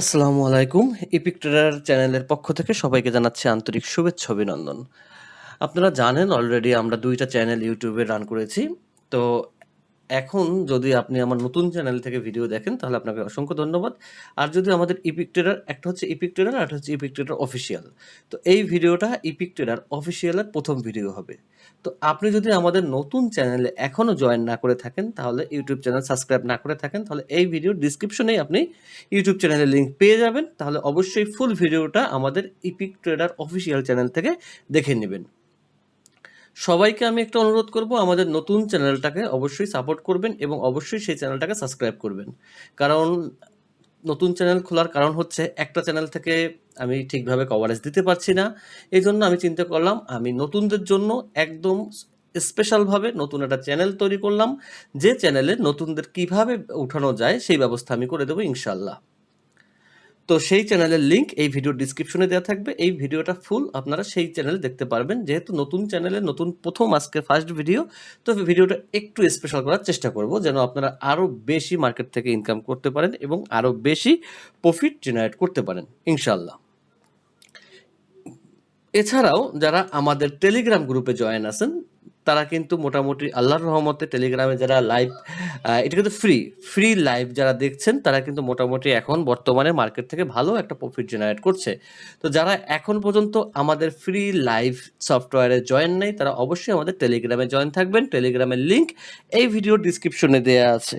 আসসালামু আলাইকুম। Epic tedder চ্যানেলের পক্ষ থেকে সবাইকে জানাচ্ছি আন্তরিক শুভেচ্ছা, অভিনন্দন। আপনারা জানেন অলরেডি আমরা দুইটা চ্যানেল ইউটিউবে রান করেছি। তো এখন যদি আপনি আমার নতুন চ্যানেল থেকে ভিডিও দেখেন, তাহলে আপনাকে অসংখ্য ধন্যবাদ। আর যদি আমাদের ইপিক ট্রেডার একটা হচ্ছে ইপিক ট্রেডার আর একটা হচ্ছে ইপিক ট্রেডার অফিসিয়াল তো এই ভিডিওটা ইপিক ট্রেডার অফিসিয়ালের প্রথম ভিডিও হবে। তো আপনি যদি আমাদের নতুন চ্যানেলে এখনও জয়েন না করে থাকেন, তাহলে ইউটিউব চ্যানেল সাবস্ক্রাইব না করে থাকেন, তাহলে এই ভিডিওর ডিসক্রিপশনেই আপনি ইউটিউব চ্যানেলের লিঙ্ক পেয়ে যাবেন। তাহলে অবশ্যই ফুল ভিডিওটা আমাদের ইপিক ট্রেডার অফিসিয়াল চ্যানেল থেকে দেখে নেবেন। সবাইকে আমি একটা অনুরোধ করব, আমাদের নতুন চ্যানেলটাকে অবশ্যই সাপোর্ট করবেন এবং অবশ্যই সেই চ্যানেলটাকে সাবস্ক্রাইব করবেন। কারণ নতুন চ্যানেল খোলার কারণ হচ্ছে একটা চ্যানেল থেকে আমি ঠিকভাবে কভারেজ দিতে পারছি না। এই জন্য আমি চিন্তা করলাম, আমি নতুনদের জন্য একদম স্পেশালভাবে নতুন একটা চ্যানেল তৈরি করলাম, যে চ্যানেলে নতুনদের কীভাবে উঠানো যায় সেই ব্যবস্থা আমি করে দেবো ইনশাল্লাহ তো সেই চ্যানেলের লিংক এই ভিডিওর ডিসক্রিপশনে দেওয়া থাকবে। এই ভিডিওটা ফুল আপনারা সেই চ্যানেল দেখতে পারবেন। যেহেতু নতুন চ্যানেলে নতুন প্রথম আজকে ফার্স্ট ভিডিও তো ভিডিওটা একটু স্পেশাল করার চেষ্টা করব যেন আপনারা আরও বেশি মার্কেট থেকে ইনকাম করতে পারেন এবং আরও বেশি প্রফিট জেনারেট করতে পারেন ইনশাল্লাহ এছাড়াও যারা আমাদের টেলিগ্রাম গ্রুপে জয়েন আছেন তারা কিন্তু মোটামুটি আল্লাহর রহমতে টেলিগ্রামে যারা লাইভ এটা কিন্তু ফ্রি ফ্রি লাইভ যারা দেখছেন, তারা কিন্তু মোটামুটি এখন বর্তমানে মার্কেট থেকে ভালো একটা প্রফিট জেনারেট করছে। তো যারা এখন পর্যন্ত আমাদের ফ্রি লাইভ সফটওয়্যারে জয়েন নেই, তারা অবশ্যই আমাদের টেলিগ্রামে জয়েন থাকবেন। টেলিগ্রামের লিঙ্ক এই ভিডিও ডিসক্রিপশনে দেওয়া আছে।